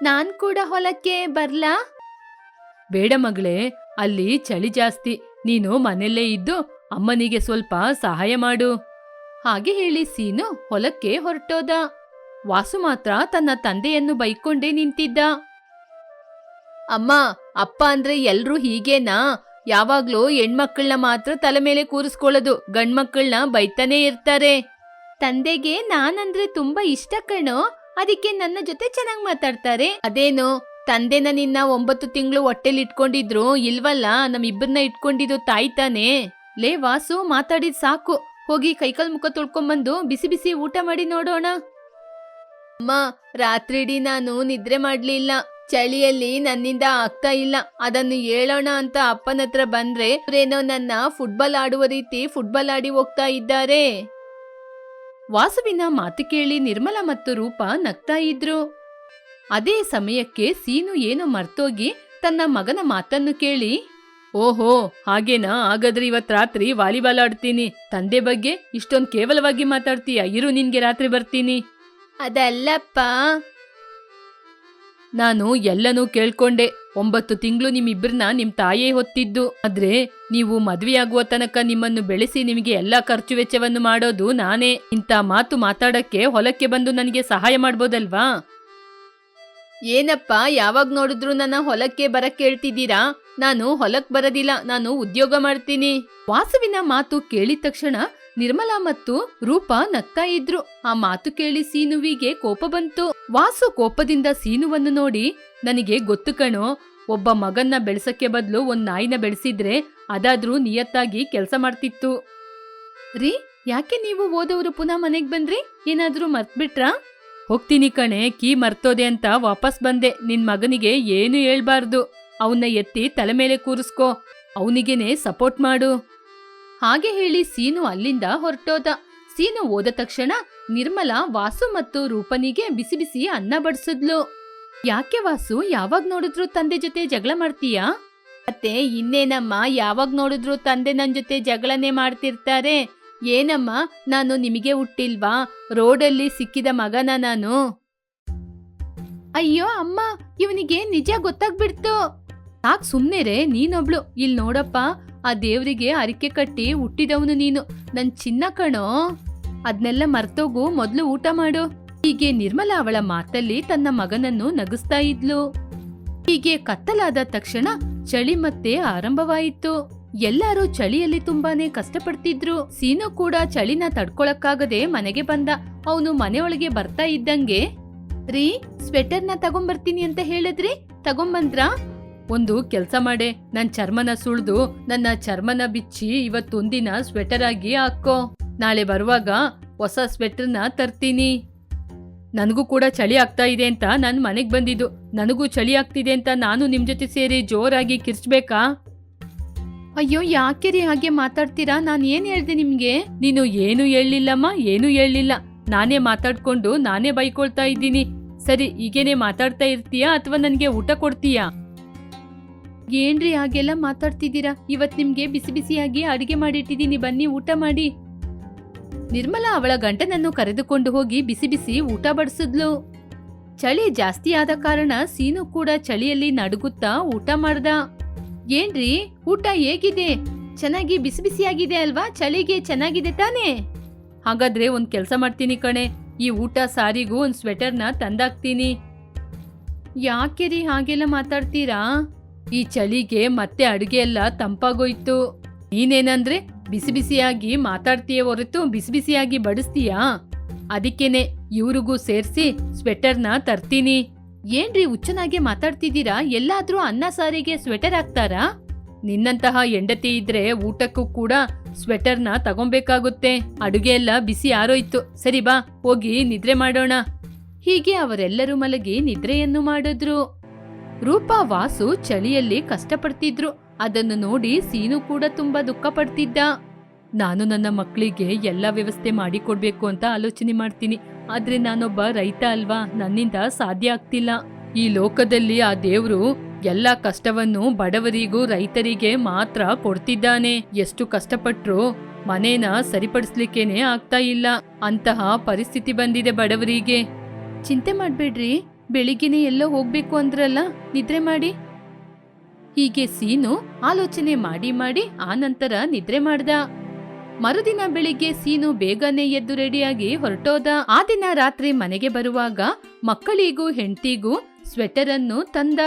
ನಾನ್ ಕೂಡ ಹೊಲಕ್ಕೆ ಬರ್ಲಾ? ಬೇಡ ಮಗಳೇ, ಅಲ್ಲಿ ಚಳಿ ಜಾಸ್ತಿ. ನೀನು ಮನೆಯಲ್ಲೇ ಇದ್ದು ಅಮ್ಮನಿಗೆ ಸ್ವಲ್ಪ ಸಹಾಯ ಮಾಡು. ಹಾಗೆ ಹೇಳಿ ಸೀನು ಹೊಲಕ್ಕೆ ಹೊರಟೋದ. ವಾಸು ಮಾತ್ರ ತನ್ನ ತಂದೆಯನ್ನು ಬೈಕೊಂಡೇ ನಿಂತಿದ್ದ. ಅಮ್ಮ, ಅಪ್ಪ ಅಂದ್ರೆ ಎಲ್ರೂ ಹೀಗೇನಾ? ಯಾವಾಗ್ಲೂ ಹೆಣ್ಮಕ್ಳನ್ನ ಮಾತ್ರ ತಲೆ ಮೇಲೆ ಕೂರಿಸ್ಕೊಳ್ಳೋದು, ಗಂಡ್ಮಕ್ಳನ್ನ ಬೈತಾನೆ ಇರ್ತಾರೆ. ತಂದೆಗೆ ನಾನಂದ್ರೆ ತುಂಬಾ ಇಷ್ಟ ಕಣೋ, ಅದಕ್ಕೆ ನನ್ನ ಜೊತೆ ಚೆನ್ನಾಗಿ ಮಾತಾಡ್ತಾರೆ. ಅದೇನು? ತಂದೆನ ನಿನ್ನ ಒಂಬತ್ತು ತಿಂಗಳು ಹೊಟ್ಟೆಲಿ ಇಟ್ಕೊಂಡಿದ್ರು, ಇಲ್ವಲ್ಲ? ನಮ್ಮಿಬ್ಬರನ್ನ ಇಟ್ಕೊಂಡಿದ್ದು ತಾಯಿ ತಾನೇ. ಲೇ, ವಾಸು, ಮಾತಾಡಿದ್ ಸಾಕು. ಹೋಗಿ ಕೈಕಾಲ್ ಮುಖ ತೊಳ್ಕೊಂಬಂದು ಬಿಸಿ ಬಿಸಿ ಊಟ ಮಾಡಿ ನೋಡೋಣ. ಅಮ್ಮ, ರಾತ್ರಿಡೀ ನಾನು ನಿದ್ರೆ ಮಾಡ್ಲಿಲ್ಲ. ಚಳಿಯಲ್ಲಿ ನನ್ನಿಂದ ಆಗ್ತಾ ಇಲ್ಲ. ಅದನ್ನು ಹೇಳೋಣ ಅಂತ ಅಪ್ಪನ ಹತ್ರ ಬಂದ್ರೆ ಅವ್ರೇನೋ ನನ್ನ ಫುಟ್ಬಾಲ್ ಆಡುವ ರೀತಿ ಫುಟ್ಬಾಲ್ ಆಡಿ ಹೋಗ್ತಾ ಇದ್ದಾರೆ. ವಾಸುವಿನ ಮಾತು ಕೇಳಿ ನಿರ್ಮಲ ಮತ್ತು ರೂಪ ನಗ್ತಾ ಇದ್ರು. ಅದೇ ಸಮಯಕ್ಕೆ ಸೀನು ಏನೋ ಮರ್ತೋಗಿ ತನ್ನ ಮಗನ ಮಾತನ್ನು ಕೇಳಿ ಓಹೋ ಹಾಗೇನಾ? ಹಾಗಾದ್ರೆ ಇವತ್ ರಾತ್ರಿ ವಾಲಿಬಾಲ್ ಆಡ್ತೀನಿ. ತಂದೆ ಬಗ್ಗೆ ಇಷ್ಟೊಂದ್ ಕೇವಲವಾಗಿ ಮಾತಾಡ್ತೀಯ? ಇರು ನಿನ್ಗೆ ರಾತ್ರಿ ಬರ್ತೀನಿ. ಅದಲ್ಲಪ್ಪ. ನಾನು ಎಲ್ಲನೂ ಕೇಳ್ಕೊಂಡೆ. ಒಂಬತ್ತು ತಿಂಗಳು ನಿಮ್ಮಿಬ್ಬರನ್ನ ನಿಮ್ ತಾಯೇ ಹೊತ್ತಿದ್ದು. ಆದ್ರೆ ನೀವು ಮದ್ವೆಯಾಗುವ ತನಕ ನಿಮ್ಮನ್ನು ಬೆಳೆಸಿ ನಿಮಗೆ ಎಲ್ಲಾ ಖರ್ಚು ವೆಚ್ಚವನ್ನು ಮಾಡೋದು ನಾನೇ. ಇಂಥ ಮಾತು ಮಾತಾಡಕ್ಕೆ ಹೊಲಕ್ಕೆ ಬಂದು ನನಗೆ ಸಹಾಯ ಮಾಡ್ಬೋದಲ್ವಾ? ಏನಪ್ಪ, ಯಾವಾಗ ನೋಡಿದ್ರು ನನ್ನ ಹೊಲಕ್ಕೆ ಬರಕ್ ಕೇಳ್ತಿದ್ದೀರಾ? ನಾನು ಹೊಲಕ್ ಬರದಿಲ್ಲ, ನಾನು ಉದ್ಯೋಗ ಮಾಡ್ತೀನಿ. ವಾಸುವಿನ ಮಾತು ಕೇಳಿದ ತಕ್ಷಣ ನಿರ್ಮಲಾ ಮತ್ತು ರೂಪ ನಗ್ತಾ ಇದ್ರು. ಆ ಮಾತು ಕೇಳಿ ಸೀನುವಿಗೆ ಕೋಪ ಬಂತು. ವಾಸು ಕೋಪದಿಂದ ಸೀನುವನ್ನು ನೋಡಿ, ನನಗೆ ಗೊತ್ತು ಕಣೋ, ಒಬ್ಬ ಮಗನ್ನ ಬೆಳೆಸಕ್ಕೆ ಬದಲು ಒಂದ್ ನಾಯಿನ ಬೆಳೆಸಿದ್ರೆ ಅದಾದ್ರೂ ನಿಯತ್ತಾಗಿ ಕೆಲಸ ಮಾಡ್ತಿತ್ತು. ರೀ, ಯಾಕೆ ನೀವು ಓದೋರು ಪುನಃ ಮನೆಗ್ ಬಂದ್ರಿ? ಏನಾದ್ರೂ ಮರ್ತ್ಬಿಟ್ರಾ? ಹೋಗ್ತೀನಿ ಕಣೆ, ಕೀ ಮರ್ತೋದೆ ಅಂತ ವಾಪಸ್ ಬಂದೆ. ನಿನ್ ಮಗನಿಗೆ ಏನು ಹೇಳ್ಬಾರ್ದು. ಅವನ್ನ ಎತ್ತಿ ತಲೆ ಮೇಲೆ ಕೂರಿಸ್ಕೋ. ಅವನಿಗೇನೆ ಸಪೋರ್ಟ್ ಮಾಡು. ಹಾಗೆ ಹೇಳಿ ಸೀನು ಅಲ್ಲಿಂದ ಹೊರಟೋದ. ಸೀನು ಓದ ತಕ್ಷಣ ನಿರ್ಮಲಾ ವಾಸು ಮತ್ತು ರೂಪನಿಗೆ ಬಿಸಿ ಬಿಸಿ ಅನ್ನ ಬಡಿಸಿದ್ಲು. ಯಾಕೆ ವಾಸು, ಯಾವಾಗ ನೋಡಿದ್ರು ತಂದೆ ಜೊತೆ ಜಗಳ ಮಾಡ್ತೀಯಾ? ಮತ್ತೆ ಇನ್ನೇನಮ್ಮ, ಯಾವಾಗ ನೋಡಿದ್ರು ತಂದೆ ನನ್ ಜೊತೆ ಜಗಳನೇ ಮಾಡ್ತಿರ್ತಾರೆ. ಏನಮ್ಮ, ನಾನು ನಿಮಗೆ ಹುಟ್ಟಿಲ್ವಾ? ರೋಡಲ್ಲಿ ಸಿಕ್ಕಿದ ಮಗನ ನಾನು. ಅಯ್ಯೋ ಅಮ್ಮ, ಇವನಿಗೆ ನಿಜ ಗೊತ್ತಾಗ್ಬಿಡ್ತು. ಸಾಕ್ ಸುಮ್ನೆರೆ ನೀನೊಬ್ಳು. ಇಲ್ಲಿ ನೋಡಪ್ಪ, ಆ ದೇವರಿಗೆ ಅರಿಕೆ ಕಟ್ಟಿ ಹುಟ್ಟಿದವನು ನೀನು. ನನ್ ಚಿನ್ನ ಕಣೋ. ಅದ್ನೆಲ್ಲ ಮರ್ತೋಗು, ಮೊದಲು ಊಟ ಮಾಡು. ಹೀಗೆ ನಿರ್ಮಲ ಅವಳ ಮಾತಲ್ಲಿ ತನ್ನ ಮಗನನ್ನು ನಗಿಸ್ತಾ ಇದ್ಲು. ಹೀಗೆ ಕತ್ತಲಾದ ತಕ್ಷಣ ಚಳಿ ಮತ್ತೆ ಆರಂಭವಾಯಿತು. ಎಲ್ಲರೂ ಚಳಿಯಲ್ಲಿ ತುಂಬಾನೇ ಕಷ್ಟಪಡ್ತಿದ್ರು. ಸೀನು ಕೂಡ ಚಳಿನ ತಡ್ಕೊಳಕ್ಕಾಗದೆ ಮನೆಗೆ ಬಂದ. ಅವನು ಮನೆಯೊಳಗೆ ಬರ್ತಾ ಇದ್ದಂಗೆ, ರೀ, ಸ್ವೆಟರ್ನ ತಗೊಂಬರ್ತೀನಿ ಅಂತ ಹೇಳಿದ್ರಿ? ತಗೊಂಬಂದ್ರ? ಒಂದು ಕೆಲ್ಸ ಮಾಡೆ. ನನ್ ಚರ್ಮನ ಸುಳ್ದು, ನನ್ನ ಚರ್ಮನ ಬಿಚ್ಚಿ ಇವತ್ತೊಂದಿನ ಸ್ವೆಟರ್ ಆಗಿ ಹಾಕೋ. ನಾಳೆ ಬರುವಾಗ ಹೊಸ ಸ್ವೆಟರ್ನ ತರ್ತೀನಿ. ನನಗೂ ಕೂಡ ಚಳಿ ಆಗ್ತಾ ಇದೆ ಅಂತ ನನ್ ಮನೆಗ್ ಬಂದಿದ್ದು. ನನಗೂ ಚಳಿ ಆಗ್ತಿದೆ ಅಂತ ನಾನು ನಿಮ್ ಜೊತೆ ಸೇರಿ ಜೋರಾಗಿ ಕಿರ್ಚ್ಬೇಕಾ? ಅಯ್ಯೋ ಯಾಕೆ ರೀ ಹಾಗೆ ಮಾತಾಡ್ತೀರಾ? ನಾನು ಏನು ಹೇಳ್ದೆ ನಿಮಗೆ? ನೀನು ಏನು ಹೇಳಿಲ್ಲಮ್ಮ ಏನು ಹೇಳಿಲ್ಲ ನಾನೇ ಮಾತಾಡ್ಕೊಂಡು ನಾನೇ ಬೈಕೊಳ್ತಾ ಇದ್ದೀನಿ. ಸರಿ ಈಗೇನೆ ಮಾತಾಡ್ತಾ ಇರ್ತೀಯಾ ಅಥವಾ ನನಗೆ ಊಟ ಕೊಡ್ತೀಯಾ? ಏನ್ರಿ ಹಾಗೆಲ್ಲ ಮಾತಾಡ್ತಿದ್ದೀರಾ? ಇವತ್ ನಿಮ್ಗೆ ಬಿಸಿ ಬಿಸಿಯಾಗಿ ಅಡಿಗೆ ಮಾಡಿಟ್ಟಿದ್ದೀನಿ. ಬನ್ನಿ ಊಟ ಮಾಡಿ. ನಿರ್ಮಲಾ ಅವಳ ಗಂಟನನ್ನು ಕರೆದುಕೊಂಡು ಹೋಗಿ ಬಿಸಿ ಬಿಸಿ ಊಟ ಬಡಿಸಿದ್ಲು. ಚಳಿ ಜಾಸ್ತಿ ಆದ ಕಾರಣ ಸೀನು ಕೂಡ ಚಳಿಯಲ್ಲಿ ನಡುಗುತ್ತಾ ಊಟ ಮಾಡ್ದ. ಏನ್ರಿ? ಊಟ ಹೇಗಿದೆ? ಚೆನ್ನಾಗಿ ಬಿಸಿ ಬಿಸಿಯಾಗಿದೆ ಅಲ್ವಾ? ಚಳಿಗೆ ಚೆನ್ನಾಗಿದೆ ತಾನೇ? ಹಾಗಾದ್ರೆ ಒಂದ್ ಕೆಲಸ ಮಾಡ್ತೀನಿ ಕಣೆ. ಈ ಊಟ ಸಾರಿಗೂ ಒಂದ್ ಸ್ವೆಟರ್ನ ತಂದಾಕ್ತೀನಿ. ಯಾಕೆ ರೀ ಹಾಗೆಲ್ಲ ಮಾತಾಡ್ತೀರಾ? ಈ ಚಳಿಗೆ ಮತ್ತೆ ಅಡುಗೆ ಎಲ್ಲ ತಂಪಾಗೋಯ್ತು. ನೀನೇನಂದ್ರೆ ಬಿಸಿ ಬಿಸಿಯಾಗಿ ಮಾತಾಡ್ತೀಯ ಹೊರತು ಬಿಸಿ ಬಿಸಿಯಾಗಿ ಬಡಿಸ್ತೀಯಾ? ಅದಕ್ಕೇನೆ ಇವ್ರಿಗೂ ಸೇರಿಸಿ ಸ್ವೆಟರ್ನ ತರ್ತೀನಿ. ಏನ್ರಿ ಹುಚ್ಚನಾಗೆ ಮಾತಾಡ್ತಿದ್ದೀರಾ? ಎಲ್ಲಾದ್ರೂ ಅನ್ನ ಸಾರಿಗೆ ಸ್ವೆಟರ್ ಹಾಕ್ತಾರಾ? ನಿನ್ನಂತಹ ಹೆಂಡತಿ ಇದ್ರೆ ಊಟಕ್ಕೂ ಕೂಡ ಸ್ವೆಟರ್ನ ತಗೊಬೇಕಾಗುತ್ತೆ. ಅಡುಗೆ ಎಲ್ಲ ಬಿಸಿ ಆರೋಯ್ತು. ಸರಿ ಬಾ, ಹೋಗಿ ನಿದ್ರೆ ಮಾಡೋಣ. ಹೀಗೆ ಅವರೆಲ್ಲರೂ ಮಲಗಿ ನಿದ್ರೆಯನ್ನು ಮಾಡಿದ್ರು. ರೂಪಾ ವಾಸು ಚಳಿಯಲ್ಲಿ ಕಷ್ಟಪಡ್ತಿದ್ರು. ಅದನ್ನು ನೋಡಿ ಸೀನು ಕೂಡ ತುಂಬಾ ದುಃಖ ಪಡ್ತಿದ್ದ ನಾನು ನನ್ನ ಮಕ್ಕಳಿಗೆ ಎಲ್ಲ ವ್ಯವಸ್ಥೆ ಮಾಡಿಕೊಡ್ಬೇಕು ಅಂತ ಆಲೋಚನೆ ಮಾಡ್ತೀನಿ. ಆದ್ರೆ ನಾನೊಬ್ಬ ರೈತ ಅಲ್ವಾ? ನನ್ನಿಂದ ಸಾಧ್ಯ ಆಗ್ತಿಲ್ಲ. ಈ ಲೋಕದಲ್ಲಿ ಆ ದೇವ್ರು ಎಲ್ಲ ಕಷ್ಟವನ್ನು ಬಡವರಿಗೂ ರೈತರಿಗೆ ಮಾತ್ರ ಕೊಡ್ತಿದ್ದಾನೆ. ಎಷ್ಟು ಕಷ್ಟಪಟ್ರು ಮನೇನ ಸರಿಪಡಿಸ್ಲಿಕ್ಕೇನೆ ಆಗ್ತಾ ಇಲ್ಲ. ಅಂತಹ ಪರಿಸ್ಥಿತಿ ಬಂದಿದೆ ಬಡವರಿಗೆ. ಚಿಂತೆ ಮಾಡ್ಬೇಡ್ರಿ. ಬೆಳಿಗ್ಗೆನೆ ಎಲ್ಲೋ ಹೋಗ್ಬೇಕು ಅಂದ್ರಲ್ಲ? ನಿದ್ರೆ ಮಾಡಿ. ಹೀಗೆ ಸೀನು ಆಲೋಚನೆ ಮಾಡಿ ಮಾಡಿ ಆನಂತರ ನಿದ್ರೆ ಮಾಡ್ದ. ಮರುದಿನ ಬೆಳಿಗ್ಗೆ ಸೀನು ಬೇಗನೆ ಎದ್ದು ರೆಡಿಯಾಗಿ ಹೊರಟೋದ. ಆ ದಿನ ರಾತ್ರಿ ಮನೆಗೆ ಬರುವಾಗ ಮಕ್ಕಳಿಗೂ ಹೆಂಡತಿಗೂ ಸ್ವೆಟರ್ ಅನ್ನು ತಂದ.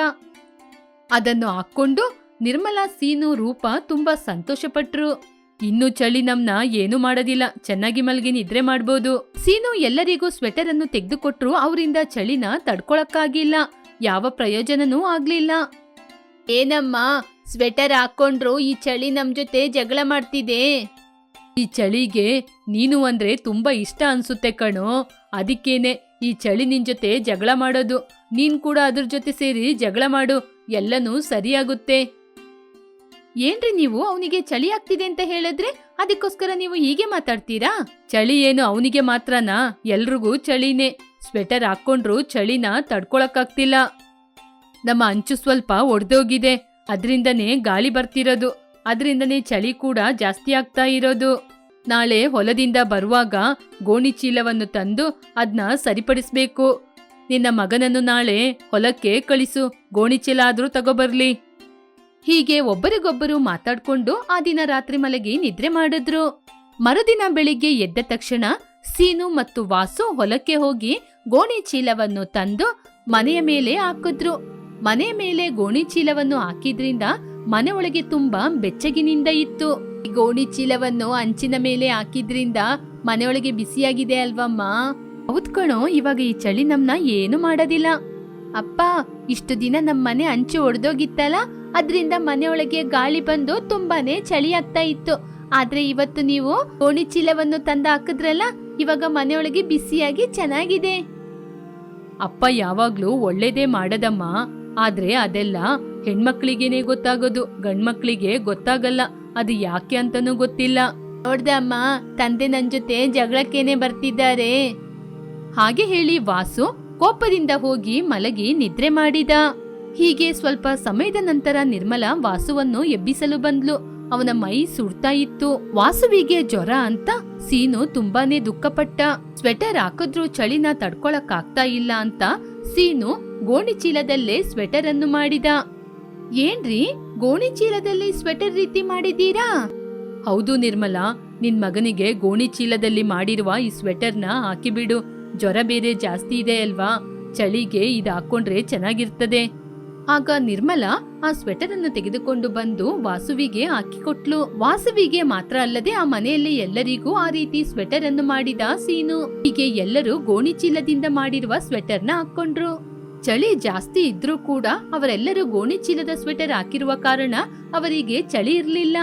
ಅದನ್ನು ಹಾಕೊಂಡು ನಿರ್ಮಲಾ ಸೀನು ರೂಪ ತುಂಬಾ ಸಂತೋಷಪಟ್ರು. ಇನ್ನು ಚಳಿ ನಮ್ನ ಏನು ಮಾಡೋದಿಲ್ಲ. ಚೆನ್ನಾಗಿ ಮಲ್ಗಿ ನಿದ್ರೆ ಮಾಡ್ಬೋದು. ಸೀನು ಎಲ್ಲರಿಗೂ ಸ್ವೆಟರ್ ಅನ್ನು ತೆಗೆದುಕೊಟ್ರು. ಅವರಿಂದ ಚಳಿನ ತಡ್ಕೊಳಕ್ಕಾಗಿಲ್ಲ. ಯಾವ ಪ್ರಯೋಜನನೂ ಆಗ್ಲಿಲ್ಲ. ಏನಮ್ಮ, ಸ್ವೆಟರ್ ಹಾಕೊಂಡ್ರು ಈ ಚಳಿ ನಮ್ ಜೊತೆ ಜಗಳ ಮಾಡ್ತಿದೆ. ಈ ಚಳಿಗೆ ನೀನು ಅಂದ್ರೆ ತುಂಬಾ ಇಷ್ಟ ಅನ್ಸುತ್ತೆ ಕಣೋ. ಅದಕ್ಕೇನೆ ಈ ಚಳಿ ನಿನ್ ಜೊತೆ ಜಗಳ ಮಾಡೋದು. ನೀನ್ ಕೂಡ ಅದ್ರ ಜೊತೆ ಸೇರಿ ಜಗಳ ಮಾಡು. ಎಲ್ಲನೂ ಸರಿಯಾಗುತ್ತೆ. ಏನ್ರಿ ನೀವು? ಅವನಿಗೆ ಚಳಿ ಆಗ್ತಿದೆ ಅಂತ ಹೇಳಿದ್ರೆ ಅದಕ್ಕೋಸ್ಕರ ನೀವು ಹೀಗೆ ಮಾತಾಡ್ತೀರಾ? ಚಳಿ ಏನು ಅವನಿಗೆ ಮಾತ್ರನಾ? ಎಲ್ರಿಗೂ ಚಳಿನೇ. ಸ್ವೆಟರ್ ಹಾಕೊಂಡ್ರು ಚಳಿನ ತಡ್ಕೊಳಕ್ಕಾಗ್ತಿಲ್ಲ. ನಮ್ಮ ಅಂಚು ಸ್ವಲ್ಪ ಒಡೆದೋಗಿದೆ. ಅದ್ರಿಂದನೇ ಗಾಳಿ ಬರ್ತಿರೋದು. ಅದ್ರಿಂದನೇ ಚಳಿ ಕೂಡ ಜಾಸ್ತಿ ಆಗ್ತಾ ಇರೋದು. ನಾಳೆ ಹೊಲದಿಂದ ಬರುವಾಗ ಗೋಣಿ ಚೀಲವನ್ನು ತಂದು ಅದನ್ನ ಸರಿಪಡಿಸ್ಬೇಕು. ನಿನ್ನ ಮಗನನ್ನು ನಾಳೆ ಹೊಲಕ್ಕೆ ಕಳಿಸು. ಗೋಣಿ ಚೀಲ ಆದರೂ ತಗೋಬರ್ಲಿ. ಹೀಗೆ ಒಬ್ಬರಿಗೊಬ್ಬರು ಮಾತಾಡ್ಕೊಂಡು ಆ ದಿನ ರಾತ್ರಿ ಮಲಗಿ ನಿದ್ರೆ ಮಾಡಿದ್ರು. ಮರುದಿನ ಬೆಳಿಗ್ಗೆ ಎದ್ದ ತಕ್ಷಣ ಸೀನು ಮತ್ತು ವಾಸು ಹೊಲಕ್ಕೆ ಹೋಗಿ ಗೋಣಿ ಚೀಲವನ್ನು ತಂದು ಮನೆಯ ಮೇಲೆ ಹಾಕಿದ್ರು. ಮನೆಯ ಮೇಲೆ ಗೋಣಿ ಚೀಲವನ್ನು ಹಾಕಿದ್ರಿಂದ ಮನೆ ಒಳಗೆ ತುಂಬಾ ಬೆಚ್ಚಗಿನಿಂದ ಇತ್ತು. ಗೋಣಿ ಚೀಲವನ್ನು ಅಂಚಿನ ಮೇಲೆ ಹಾಕಿದ್ರಿಂದ ಮನೆಯೊಳಗೆ ಬಿಸಿಯಾಗಿದೆ ಅಲ್ವಮ್ಮ. ಹೌದ್ ಕಣೋ, ಇವಾಗ ಈ ಚಳಿ ನಮ್ನ ಏನು ಮಾಡೋದಿಲ್ಲ. ಅಪ್ಪ, ಇಷ್ಟು ದಿನ ನಮ್ಮ ಮನೆ ಅಂಚು ಒಡೆದೋಗಿತ್ತಲ್ಲ, ಅದ್ರಿಂದ ಮನೆಯೊಳಗೆ ಗಾಳಿ ಬಂದು ತುಂಬಾನೇ ಚಳಿ ಆಗ್ತಾ ಇತ್ತು. ಆದ್ರೆ ಇವತ್ತು ನೀವು ಗೋಣಿ ಚೀಲವನ್ನು ತಂದು ಹಾಕಿದ್ರಲ್ಲ, ಇವಾಗ ಮನೆಯೊಳಗೆ ಬಿಸಿಯಾಗಿ ಚೆನ್ನಾಗಿದೆ. ಅಪ್ಪ, ಯಾವಾಗ್ಲೂ ಒಳ್ಳೇದೇ ಮಾಡದಮ್ಮ. ಆದ್ರೆ ಅದೆಲ್ಲ ಹೆಣ್ಮಕ್ಳಿಗೇನೆ ಗೊತ್ತಾಗೋದು, ಗಂಡ್ಮಕ್ಳಿಗೆ ಗೊತ್ತಾಗಲ್ಲ. ಅದು ಯಾಕೆ ಅಂತನೂ ಗೊತ್ತಿಲ್ಲ. ನೋಡ್ದಮ್ಮ ತಂದೆ ನನ್ ಜೊತೆ ಜಗಳಕ್ಕೇನೆ ಬರ್ತಿದ್ದಾರೆ. ಹಾಗೆ ಹೇಳಿ ವಾಸು ಕೋಪದಿಂದ ಹೋಗಿ ಮಲಗಿ ನಿದ್ರೆ ಮಾಡಿದ. ಹೀಗೆ ಸ್ವಲ್ಪ ಸಮಯದ ನಂತರ ನಿರ್ಮಲಾ ವಾಸುವನ್ನು ಎಬ್ಬಿಸಲು ಬಂದ್ಲು. ಅವನ ಮೈ ಸುಡ್ತಾ ಇತ್ತು. ವಾಸುವಿಗೆ ಜ್ವರ ಅಂತ ಸೀನು ತುಂಬಾನೇ ದುಃಖಪಟ್ಟ. ಸ್ವೆಟರ್ ಹಾಕಿದ್ರು ಚಳಿನ ತಡ್ಕೊಳಕ್ ಆಗ್ತಾ ಇಲ್ಲ ಅಂತ ಸೀನು ಗೋಣಿ ಚೀಲದಲ್ಲೇ ಸ್ವೆಟರ್ ಅನ್ನು ಮಾಡಿದ. ಏನ್ರಿ ಗೋಣಿ ಚೀಲದಲ್ಲಿ ಸ್ವೆಟರ್ ರೀತಿ ಮಾಡಿದ್ದೀರಾ? ಹೌದು ನಿರ್ಮಲಾ, ನಿನ್ ಮಗನಿಗೆ ಗೋಣಿ ಚೀಲದಲ್ಲಿ ಮಾಡಿರುವ ಈ ಸ್ವೆಟರ್ನ ಹಾಕಿಬಿಡು. ಜ್ವರ ಬೇರೆ ಜಾಸ್ತಿ ಇದೆ ಅಲ್ವಾ? ಚಳಿಗೆ ಇದು ಹಾಕೊಂಡ್ರೆ ಚೆನ್ನಾಗಿರ್ತದೆ. ಆಗ ನಿರ್ಮಲಾ ಆ ಸ್ವೆಟರ್ ಅನ್ನು ತೆಗೆದುಕೊಂಡು ಬಂದು ವಾಸುವಿಗೆ ಹಾಕಿಕೊಟ್ಲು. ವಾಸುವಿಗೆ ಮಾತ್ರ ಅಲ್ಲದೆ ಆ ಮನೆಯಲ್ಲಿ ಎಲ್ಲರಿಗೂ ಆ ರೀತಿ ಸ್ವೆಟರ್ ಅನ್ನು ಮಾಡಿದ ಸೀನು. ಹೀಗೆ ಎಲ್ಲರೂ ಗೋಣಿ ಚೀಲದಿಂದ ಮಾಡಿರುವ ಸ್ವೆಟರ್ನ ಹಾಕೊಂಡ್ರು ಚಳಿ ಜಾಸ್ತಿ ಇದ್ರೂ ಕೂಡ ಅವರೆಲ್ಲರೂ ಗೋಣಿ ಚೀಲದ ಸ್ವೆಟರ್ ಹಾಕಿರುವ ಕಾರಣ ಅವರಿಗೆ ಚಳಿ ಇರ್ಲಿಲ್ಲ.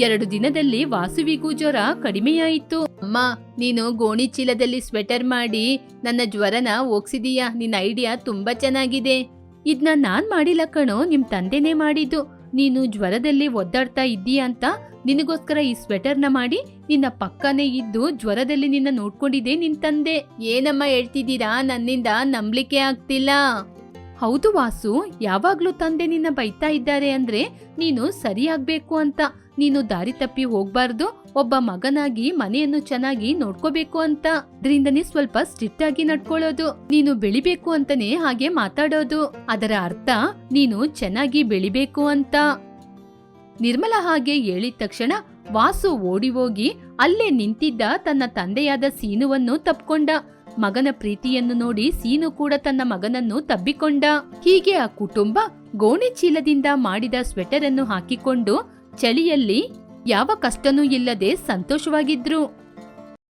ಎರಡು ದಿನದಲ್ಲಿ ವಾಸುವಿಗೂ ಜ್ವರ ಕಡಿಮೆಯಾಯಿತು. ಅಮ್ಮ, ನೀನು ಗೋಣಿ ಚೀಲದಲ್ಲಿ ಸ್ವೆಟರ್ ಮಾಡಿ ನನ್ನ ಜ್ವರನ ಹೋಗ್ಸಿದೀಯಾ? ನಿನ್ನ ಐಡಿಯಾ ತುಂಬಾ ಚೆನ್ನಾಗಿದೆ. ಇದ್ನ ನಾನ್ ಮಾಡಿಲ್ಲ ಕಣೋ, ನಿಮ್ ತಂದೆನೇ ಮಾಡಿದ್ದು. ನೀನು ಜ್ವರದಲ್ಲಿ ಒದ್ದಾಡ್ತಾ ಇದ್ದೀಯಾ ಅಂತ ನಿನಗೋಸ್ಕರ ಈ ಸ್ವೆಟರ್ನ ಮಾಡಿ ನಿನ್ನ ಪಕ್ಕನೇ ಇದ್ದು ಜ್ವರದಲ್ಲಿ ನಿನ್ನ ನೋಡ್ಕೊಂಡಿದೆ ನಿನ್ ತಂದೆ. ಏನಮ್ಮ ಹೇಳ್ತಿದ್ದೀರಾ? ನನ್ನಿಂದ ನಂಬ್ಲಿಕ್ಕೆ ಆಗ್ತಿಲ್ಲ. ಹೌದು ವಾಸು, ಯಾವಾಗ್ಲೂ ತಂದೆ ನಿನ್ನ ಬೈತಾ ಇದ್ದಾರೆ ಅಂದ್ರೆ ನೀನು ಸರಿಯಾಗ್ಬೇಕು ಅಂತ. ನೀನು ದಾರಿ ತಪ್ಪಿ ಹೋಗ್ಬಾರ್ದು. ಒಬ್ಬ ಮಗನಾಗಿ, ಮನೆಯನ್ನು ಚೆನ್ನಾಗಿ ನೋಡ್ಕೋಬೇಕು ಅಂತ. ಅದ್ರಿಂದನೇ ಸ್ವಲ್ಪ ಸ್ಟ್ರಿಕ್ಟ್ ಆಗಿ ನಡ್ಕೊಳ್ಳೋದು. ನೀನು ಬೆಳಿಬೇಕು ಅಂತಾನೆ ಹಾಗೆ ಮಾತಾಡೋದು. ಅದರ ಅರ್ಥ, ನೀನು ಚೆನ್ನಾಗಿ ಬೆಳಿಬೇಕು ಅಂತ. ನಿರ್ಮಲ ಹಾಗೆ ಹೇಳಿದ ತಕ್ಷಣ ವಾಸು ಓಡಿ ಹೋಗಿ ಅಲ್ಲೇ ನಿಂತಿದ್ದ ತನ್ನ ತಂದೆಯಾದ ಸೀನುವನ್ನು ತಪ್ಕೊಂಡ. ಮಗನ ಪ್ರೀತಿಯನ್ನು ನೋಡಿ ಸೀನು ಕೂಡ ತನ್ನ ಮಗನನ್ನು ತಬ್ಬಿಕೊಂಡ. ಹೀಗೆ ಆ ಕುಟುಂಬ ಗೋಣಿ ಚೀಲದಿಂದ ಮಾಡಿದ ಸ್ವೆಟರ್ ಅನ್ನು ಹಾಕಿಕೊಂಡು ಚಳಿಯಲ್ಲಿ ಯಾವ ಕಷ್ಟನೂ ಇಲ್ಲದೆ ಸಂತೋಷವಾಗಿದ್ರು.